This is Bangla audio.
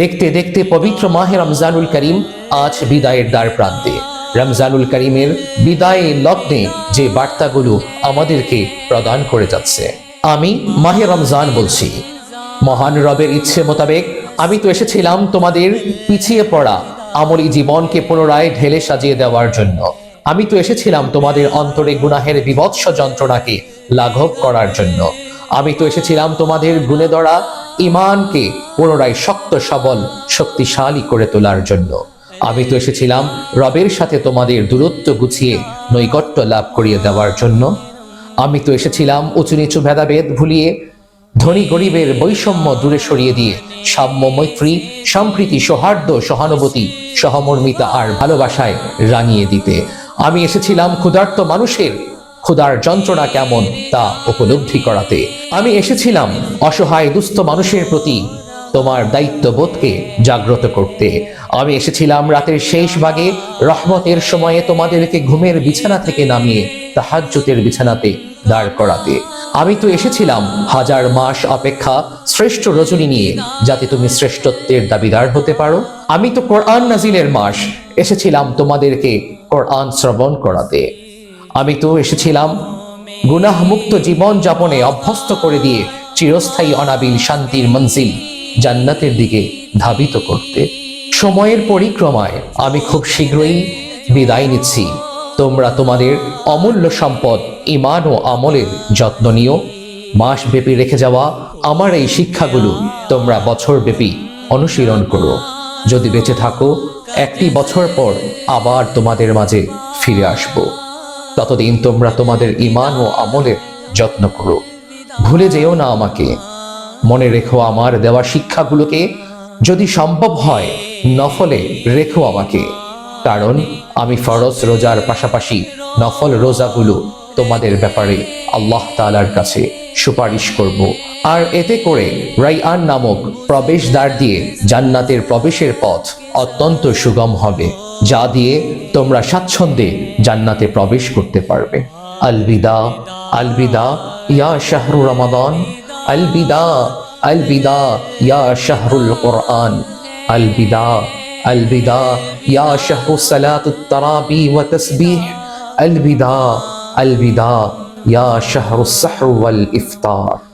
দেখতে দেখতে পবিত্র মাহে রমজানুল করিম আজ বিদায়ের দ্বার প্রান্তে। রমজানুল করিমের বিদায়ে লগ্নে যে বার্তাগুলো আমাদেরকে প্রদান করে যাচ্ছে। আমি মাহে রমজান বলছি, মহান রবের ইচ্ছে মোতাবেক আমি তো এসেছিলাম তোমাদের পিছিয়ে পড়া, আমলি জীবনকে পুনরায় ঢেলে সাজিয়ে দেওয়ার জন্য। আমি তো এসেছিলাম তোমাদের অন্তরে গুনাহের বিভৎস যন্ত্রণাকে লাঘব করার জন্য। আমি তো এসেছিলাম তোমাদের গুণে ধরা ইমানকে পুনরায় শক্ত, সবল, শক্তিশালী করে তোলার জন্য। আমি তো এসেছিলাম রবের সাথে তোমাদের দূরত্ব গুছিয়ে নৈকট্য লাভ করিয়ে দেওয়ার জন্য। আমি তো এসেছিলাম উঁচু নিচু ভেদাভেদ ভুলিয়ে ধনী গরিবের বৈষম্য দূরে সরিয়ে দিয়ে সাম্য মৈত্রী, সম্প্রীতি, সৌহার্দ্য, সহানুভূতি, সহমর্মিতা আর ভালোবাসায় রাঙিয়ে দিতে। আমি এসেছিলাম ক্ষুধার্ত মানুষের ক্ষুধার যন্ত্রণা কেমন তা উপলব্ধি করাতে। আমি এসেছিলাম অসহায় দুস্থ মানুষের প্রতি তোমার দায়িত্ববোধকে জাগ্রত করতে। আমি এসেছিলাম রাতের শেষ ভাগে রহমতের সময়ে তোমাদেরকে ঘুমের বিছানা থেকে নামিয়ে তাহাজ্জুতের বিছানাতে দাঁড় করাতে। আমি তো এসেছিলাম হাজার মাস অপেক্ষা শ্রেষ্ঠ রজনী নিয়ে, যাতে তুমি শ্রেষ্ঠত্বের দাবিদার হতে পারো। আমি তো কোরআন নাজিলের মাস, এসেছিলাম তোমাদেরকে কোরআন শ্রবণ করাতে। আমি তো এসেছিলাম গুনাহমুক্ত জীবন যাপনে অভ্যস্ত করে দিয়ে চিরস্থায়ী অনাবিল শান্তির মঞ্জিল জান্নাতের দিকে ধাবিত করতে। সময়ের পরিক্রমায় আমি খুব শীঘ্রই বিদায় নিচ্ছি। তোমরা তোমাদের অমূল্য সম্পদ ইমান ও আমলের যত্ন নিও। মাসব্যাপী রেখে যাওয়া আমার এই শিক্ষাগুলো তোমরা বছরব্যাপী অনুশীলন করো। যদি বেঁচে থাকো, একটি বছর পর আবার তোমাদের মাঝে ফিরে আসব। ততদিন তোমরা তোমাদের ইমান ও আমলের যত্ন করো। ভুলে যেও না আমাকে। মনে রেখো আমার দেওয়া শিক্ষাগুলোকে। যদি সম্ভব হয়, নফলে রেখো আমাকে। কারণ আমি ফরজ রোজার পাশাপাশি নফল রোজাগুলো তোমাদের ব্যাপারে আল্লাহ তাআলার কাছে সুপারিশ করব। আর এতে করে রাইআন নামক প্রবেশদ্বার দিয়ে জান্নাতের প্রবেশের পথ অত্যন্ত সুগম হবে। যা দিয়ে তোমরা স্বাচ্ছন্দ্যে জান্নাতে প্রবেশ করতে পারবে। আলবিদা আলবিদা, ইয়া শাহরু রমাদান। আলবিদা আলবিদা, ইয়া শাহরুল কোরআন। আলবিদা আলবিদা, ইয়া শাহরু সালাতুত তারাবি ওয়া তাসবিহ। আলবিদা আলবিদা, ইয়া শাহরু সাহর ওয়াল ইফতার।